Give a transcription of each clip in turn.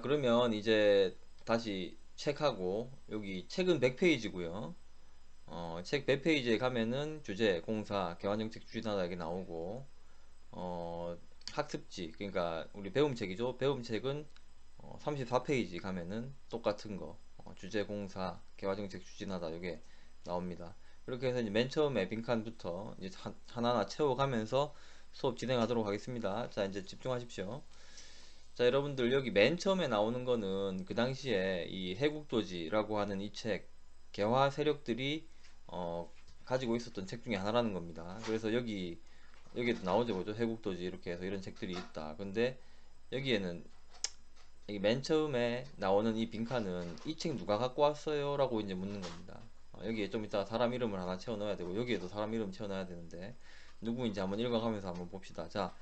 그러면 이제 다시 책하고 여기 책은 100페이지고요. 어, 책 100페이지에 가면은 주제, 공사, 개화정책 추진하다 이렇게 나오고 어, 학습지 그러니까 우리 배움책이죠. 배움책은 어, 34페이지 가면은 똑같은 거 어, 주제, 공사, 개화정책 추진하다 이게 나옵니다. 이렇게 해서 이제 맨 처음에 빈칸부터 이제 하- 하나하나 채워가면서 수업 진행하도록 하겠습니다. 자 이제 집중하십시오. 자 여러분들 여기 맨 처음에 나오는 거는 그 당시에 이 해국도지라고 하는 이 책 개화 세력들이 어, 가지고 있었던 책 중에 하나라는 겁니다. 그래서 여기 여기에도 나오죠, 그죠? 해국도지 이렇게 해서 이런 책들이 있다. 근데 여기에는 여기 맨 처음에 나오는 이 빈칸은 이 책 누가 갖고 왔어요? 라고 이제 묻는 겁니다. 어, 여기에 좀 이따 사람 이름을 하나 채워 넣어야 되고 여기에도 사람 이름 채워 넣어야 되는데 누구인지 한번 읽어가면서 한번 봅시다. 자,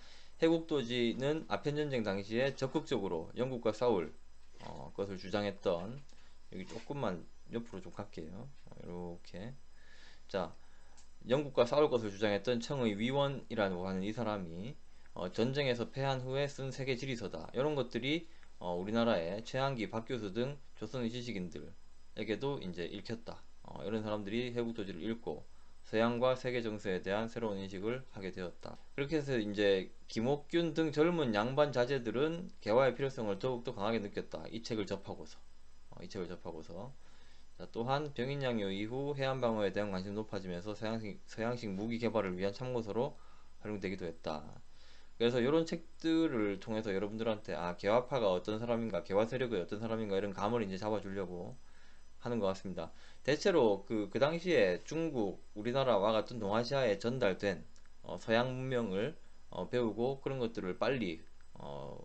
해국도지는 아편전쟁 당시에 적극적으로 영국과 싸울 어, 것을 주장했던 여기 조금만 옆으로 좀 갈게요. 이렇게 자 영국과 싸울 것을 주장했던 청의 위원이라고 하는 이 사람이 어, 전쟁에서 패한 후에 쓴 세계 지리서다. 이런 것들이 어, 우리나라의 최한기, 박교수 등 조선의 지식인들에게도 이제 읽혔다. 어, 이런 사람들이 해국도지를 읽고 서양과 세계 정세에 대한 새로운 인식을 하게 되었다. 그렇게 해서 이제 김옥균 등 젊은 양반 자제들은 개화의 필요성을 더욱더 강하게 느꼈다. 이 책을 접하고서. 어, 이 책을 접하고서. 자, 또한 병인양요 이후 해안방어에 대한 관심이 높아지면서 서양식, 서양식 무기 개발을 위한 참고서로 활용되기도 했다. 그래서 이런 책들을 통해서 여러분들한테 아 개화파가 어떤 사람인가, 개화 세력이 어떤 사람인가 이런 감을 이제 잡아주려고 하는 것 같습니다. 대체로 그, 그 당시에 중국, 우리나라와 같은 동아시아에 전달된 어, 서양 문명을 어, 배우고 그런 것들을 빨리 어,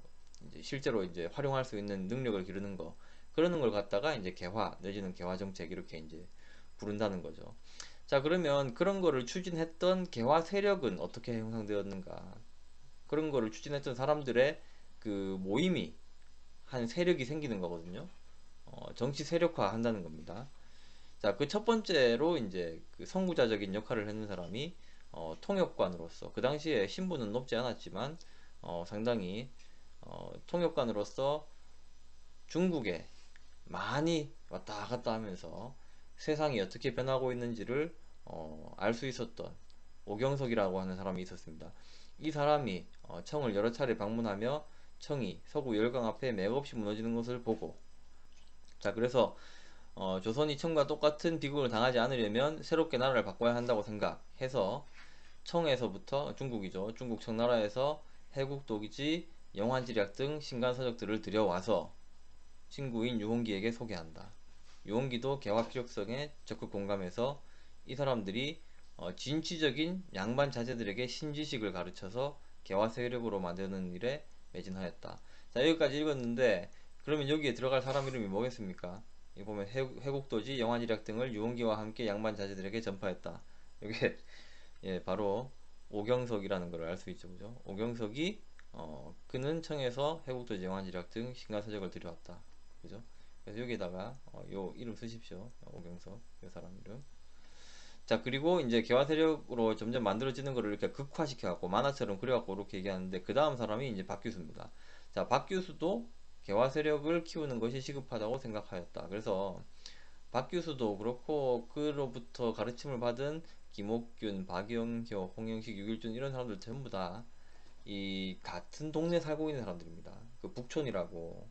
이제 실제로 이제 활용할 수 있는 능력을 기르는 거 그러는 걸 갖다가 이제 개화 내지는 개화 정책 이렇게 이제 부른다는 거죠. 자 그러면 그런 거를 추진했던 개화 세력은 어떻게 형성되었는가? 그런 거를 추진했던 사람들의 그 모임이 한 세력이 생기는 거거든요. 어, 정치 세력화 한다는 겁니다. 자, 그 첫 번째로 이제 그 선구자적인 역할을 했는 사람이 어, 통역관으로서 그 당시에 신분은 높지 않았지만 어, 상당히 어, 통역관으로서 중국에 많이 왔다 갔다 하면서 세상이 어떻게 변하고 있는지를 어, 알수 있었던 오경석이라고 하는 사람이 있었습니다. 이 사람이 어, 청을 여러 차례 방문하며 청이 서구 열강 앞에 맥없이 무너지는 것을 보고 자 그래서 어, 조선이 청과 똑같은 비극을 당하지 않으려면 새롭게 나라를 바꿔야 한다고 생각해서 청에서부터 중국이죠 중국 청나라에서 해국도기지 영환지략 등 신간서적들을 들여와서 친구인 유홍기에게 소개한다. 유홍기도 개화 필요성에 적극 공감해서 이 사람들이 어, 진취적인 양반 자제들에게 신지식을 가르쳐서 개화 세력으로 만드는 일에 매진하였다. 자 여기까지 읽었는데 그러면 여기에 들어갈 사람 이름이 뭐겠습니까? 이 보면 해, 해국도지 영환지략 등을 유홍기와 함께 양반 자제들에게 전파했다. 이게 예 바로 오경석이라는 걸 알 수 있죠, 그죠? 오경석이 어, 그는 청에서 해국도지 영환지략 등 신간서적을 들여왔다. 그죠? 그래서 여기다가 어, 요 이름 쓰십시오. 오경석 요 사람 이름. 자 그리고 이제 개화 세력으로 점점 만들어지는 거를 이렇게 극화시켜 갖고 만화처럼 그려 갖고 이렇게 얘기하는데 그 다음 사람이 이제 박규수입니다. 자 박규수도 개화 세력을 키우는 것이 시급하다고 생각하였다. 그래서 박규수도 그렇고 그로부터 가르침을 받은 김옥균, 박영효, 홍영식, 유길준 이런 사람들 전부 다 이 같은 동네 살고 있는 사람들입니다. 그 북촌이라고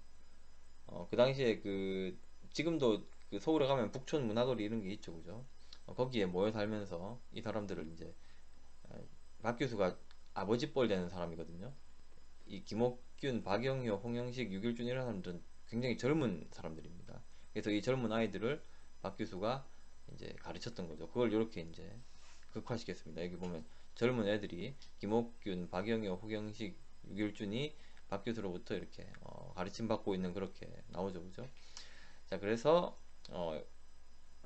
어, 그 당시에 그 지금도 그 서울에 가면 북촌 문화거리 이런 게 있죠, 그죠? 어, 거기에 모여 살면서 이 사람들을 이제 어, 박 교수가 아버지 뻘 되는 사람이거든요. 이 김옥균, 박영효, 홍영식, 유길준 이런 사람들은 굉장히 젊은 사람들입니다. 그래서 이 젊은 아이들을 박 교수가 이제 가르쳤던 거죠. 그걸 이렇게 이제 극화시켰습니다. 여기 보면 젊은 애들이 김옥균, 박영효, 호경식, 유길준이 박 교수로부터 이렇게 어, 가르침 받고 있는 그렇게 나오죠, 그죠? 자, 그래서 어,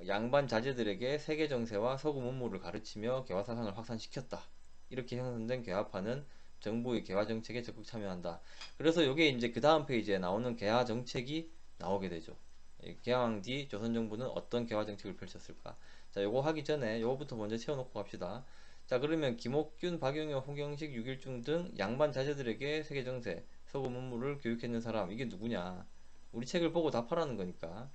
양반 자제들에게 세계 정세와 서구 문물을 가르치며 개화 사상을 확산시켰다. 이렇게 형성된 개화파는 정부의 개화 정책에 적극 참여한다. 그래서 이게 이제 그 다음 페이지에 나오는 개화 정책이 나오게 되죠. 개항 뒤 조선 정부는 어떤 개화 정책을 펼쳤을까? 자, 요거 하기 전에 요거부터 먼저 채워놓고 갑시다. 자, 그러면 김옥균, 박영혁, 홍경식, 유길중 등 양반 자제들에게 세계 정세, 서구 문물을 교육했는 사람 이게 누구냐? 우리 책을 보고 답하라는 거니까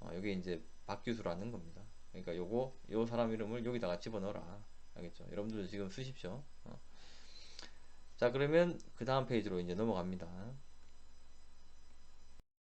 어, 여기 이제 박규수라는 겁니다. 그러니까 요거 요 사람 이름을 여기다가 집어넣어라. 알겠죠? 여러분들도 지금 쓰십시오. 어. 자 그러면 그 다음 페이지로 이제 넘어갑니다.